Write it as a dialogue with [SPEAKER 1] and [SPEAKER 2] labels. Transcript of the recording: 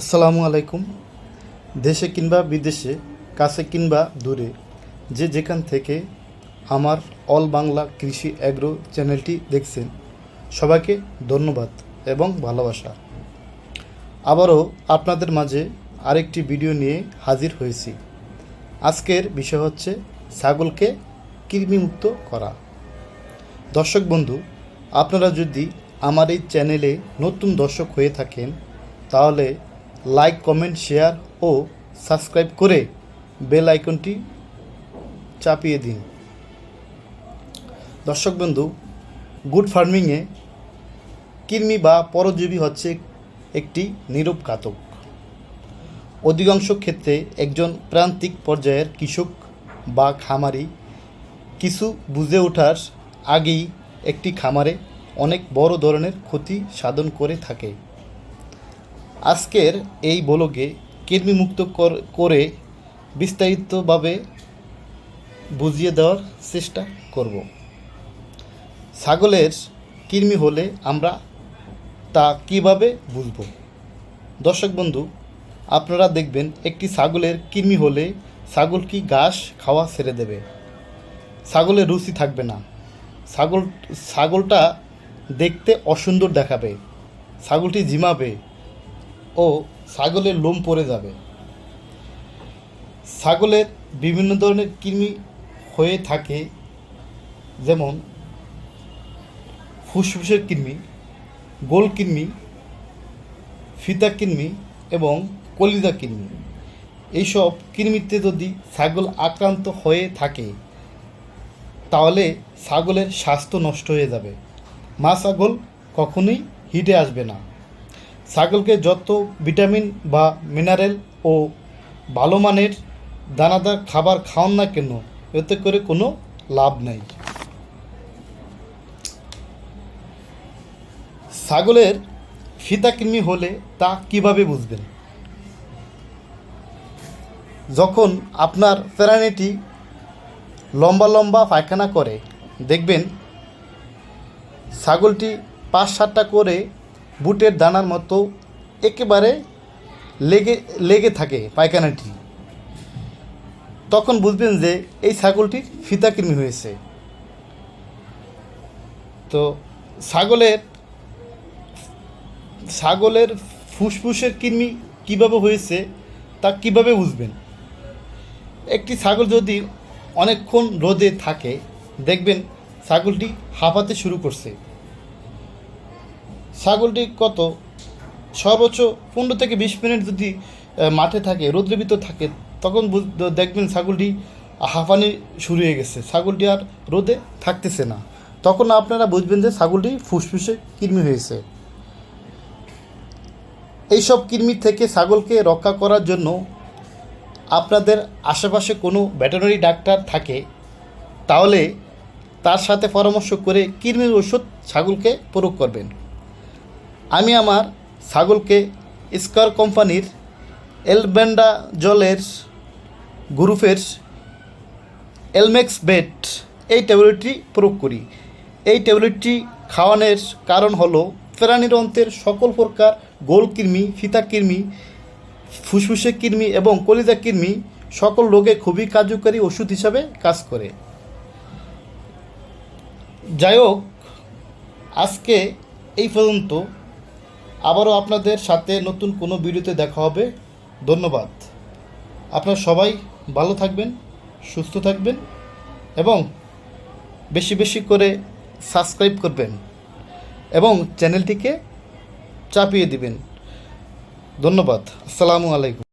[SPEAKER 1] আসসালামু আলাইকুম। দেশে কিংবা বিদেশে, কাছে কিংবা দূরে, যে যেখান থেকে আমার অল বাংলা কৃষি অ্যাগ্রো চ্যানেলটি দেখছেন, সবাইকে ধন্যবাদ এবং ভালোবাসা। আবারও আপনাদের মাঝে আরেকটি ভিডিও নিয়ে হাজির হয়েছি। আজকের বিষয় হচ্ছে ছাগলকে কৃমিমুক্ত করা। দর্শক বন্ধু, আপনারা যদি আমার এই চ্যানেলে নতুন দর্শক হয়ে থাকেন, তাহলে লাইক, কমেন্ট, শেয়ার ও সাবস্ক্রাইব করে বেল আইকনটি চাপিয়ে দিন। দর্শক বন্ধু, গুড ফার্মিংয়ে কৃমি বা পরজীবী হচ্ছে একটি নীরব ঘাতক অধিকাংশ ক্ষেত্রে একজন প্রান্তিক পর্যায়ের কৃষক বা খামারি কিছু বুঝে ওঠার আগেই একটি খামারে অনেক বড় ধরনের ক্ষতি সাধন করে থাকে। আজকের এই বলগে কৃমিমুক্ত কর- বিস্তারিতভাবে বুঝিয়ে দেওয়ার চেষ্টা করব। ছাগলের কৃমি হলে আমরা তা কীভাবে বুঝব? দর্শক বন্ধু, আপনারা দেখবেন একটি ছাগলের কৃমি হলে ছাগল কি ঘাস খাওয়া ছেড়ে দেবে? ছাগলের রুচি থাকবে না। ছাগল ছাগলটা দেখতে অসুন্দর দেখাবে। ছাগলটি ঝিমাবে। ও ছাগলের লোম পড়ে যাবে। ছাগলের বিভিন্ন ধরনের কৃমি হয়ে থাকে, যেমন ফুসফুসের কৃমি, গোল কৃমি, ফিতা কৃমি এবং কলিজা কৃমি। এইসব কৃমিতে যদি ছাগল আক্রান্ত হয়ে থাকে, তাহলে ছাগলের স্বাস্থ্য নষ্ট হয়ে যাবে। মা ছাগল কখনোই হিটে আসবে না। ছাগলকে যত ভিটামিন বা মিনারেল ও ভালো মানের দানাদার খাবার খাওয়ান না কেন, এতে করে কোনো লাভ নেই। ছাগলের ফিতাকৃমি হলে তা কীভাবে বুঝবেন? যখন আপনার প্রাণীটি লম্বা লম্বা পায়খানা করে, দেখবেন ছাগলটি পাঁচ সাতটা করে বুটের দানার মতো একেবারে লেগে লেগে থাকে পায়খানাটি। তখন বুঝবেন যে এই ছাগলটির ফিতাকৃমি হয়েছে। তো ছাগলের ছাগলের ফুসফুসের কৃমি কীভাবে হয়েছে তা কীভাবে বুঝবেন? একটি ছাগল যদি অনেকক্ষণ রোদে থাকে, দেখবেন ছাগলটি হাঁপাতে শুরু করছে। ছাগলটি কত? সর্বোচ্চ পনেরো থেকে বিশ মিনিট যদি মাঠে থাকে, রৌদ্রের ভিতর থাকে, তখন দেখবেন ছাগলটি হাঁপানি শুরু হয়ে গেছে। ছাগলটি আর রোদে থাকতেছে না। তখন আপনারা বুঝবেন যে ছাগলটি ফুসফুসে কৃমি হয়েছে। এইসব কৃমি থেকে ছাগলকে রক্ষা করার জন্য আপনাদের আশেপাশে কোনো ভেটেরিনারি ডাক্তার থাকে, তাহলে তার সাথে পরামর্শ করে কৃমির ওষুধ ছাগলকে প্রয়োগ করবেন। আমি আমার ছাগলকে স্কার কোম্পানির এলবেন্ডা জলের গ্রুপের এলমেক্স বেট এই ট্যাবলেটটি প্রয়োগ করি। এই ট্যাবলেটটি খাওয়ানোর কারণ হলো অন্ত্রের সকল প্রকার গোল কৃমি, ফিতা কৃমি, ফুসফুসে কৃমি এবং কলিজা কৃমি সকল রোগে খুবই কার্যকারী ওষুধ হিসাবে কাজ করে। যাই হোক, আজকে এই পর্যন্ত। আবারও আপনাদের সাথে নতুন কোনো ভিডিওতে দেখা হবে। ধন্যবাদ। আপনারা সবাই ভালো থাকবেন, সুস্থ থাকবেন এবং বেশি বেশি করে সাবস্ক্রাইব করবেন এবং চ্যানেলটিকে চাপিয়ে দিবেন। ধন্যবাদ। আসসালামু আলাইকুম।